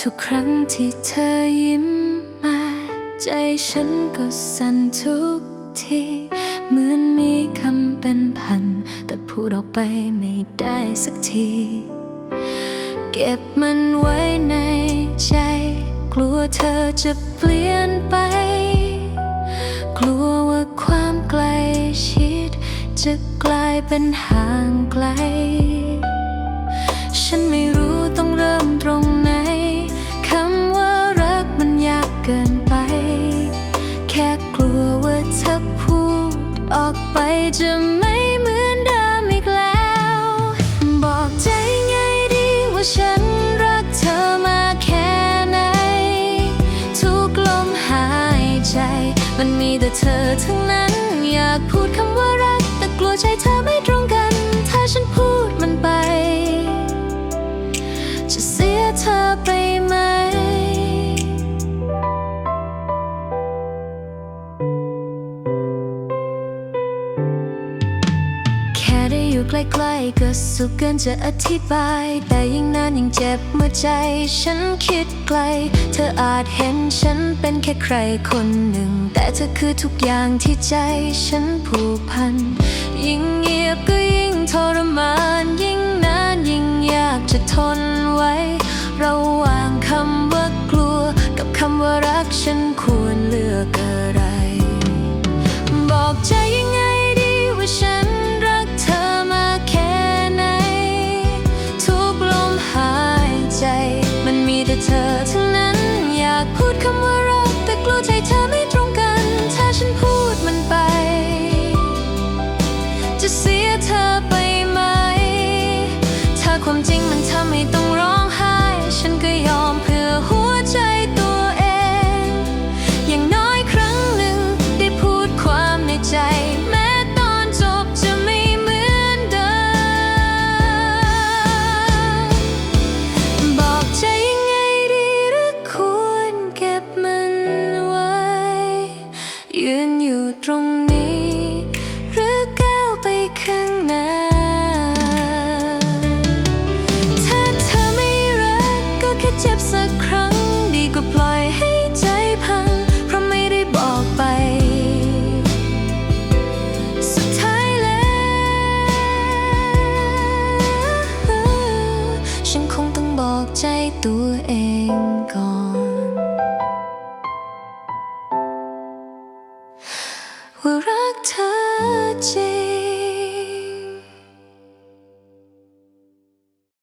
ทุกครั้งที่เธอยิ้มมา ใจฉันก็สั่นทุกที เหมือนมีคำเป็นพัน แต่พูดออกไปไม่ได้สักที เก็บมันไว้ในใจ กลัวเธอจะเปลี่ยนไป กลัวว่าความใกล้ชิด จะกลายเป็นห่างไกล เกินไป แค่กลัวว่าถ้าพูดออกไปจะไม่เหมือนเดิมอีกแล้ว บอกใจไงดีว่าฉันรักเธอมาแค่ไหน ทุกลมหายใจ มันมีแต่เธอทั้งนั้น อยากพูดคำว่ารัก แต่กลัวใจเธอไม่ตรงกัน อยู่ใกล้ๆก็สุขเกินจะอธิบาย แต่ยิ่งนานยิ่งเจ็บเมื่อใจ ฉันคิดไกล เธออาจเห็นฉันเป็นแค่ใครคนหนึ่ง แต่เธอคือทุกอย่างที่ใจฉันผูกพัน ยิ่งเงียบก็ยิ่งทรมาน ยิ่งนานยิ่งยากจะทนไว้ ระหว่างคำว่ากลัว กับคำว่ารักฉันควรเลือกอะไร บอกใจยัง มันมีแต่เธอทั้งนั้น อยากพูดคำว่ารัก แต่กลัวใจเธอไม่ตรงกัน ถ้าฉันพูดมันไป จะเสียเธอไปไหม ถ้าความจริงมันทำให้ต้องร้องไห้ ฉันก็ยอม เองก่อน ว่ารักเธอจริง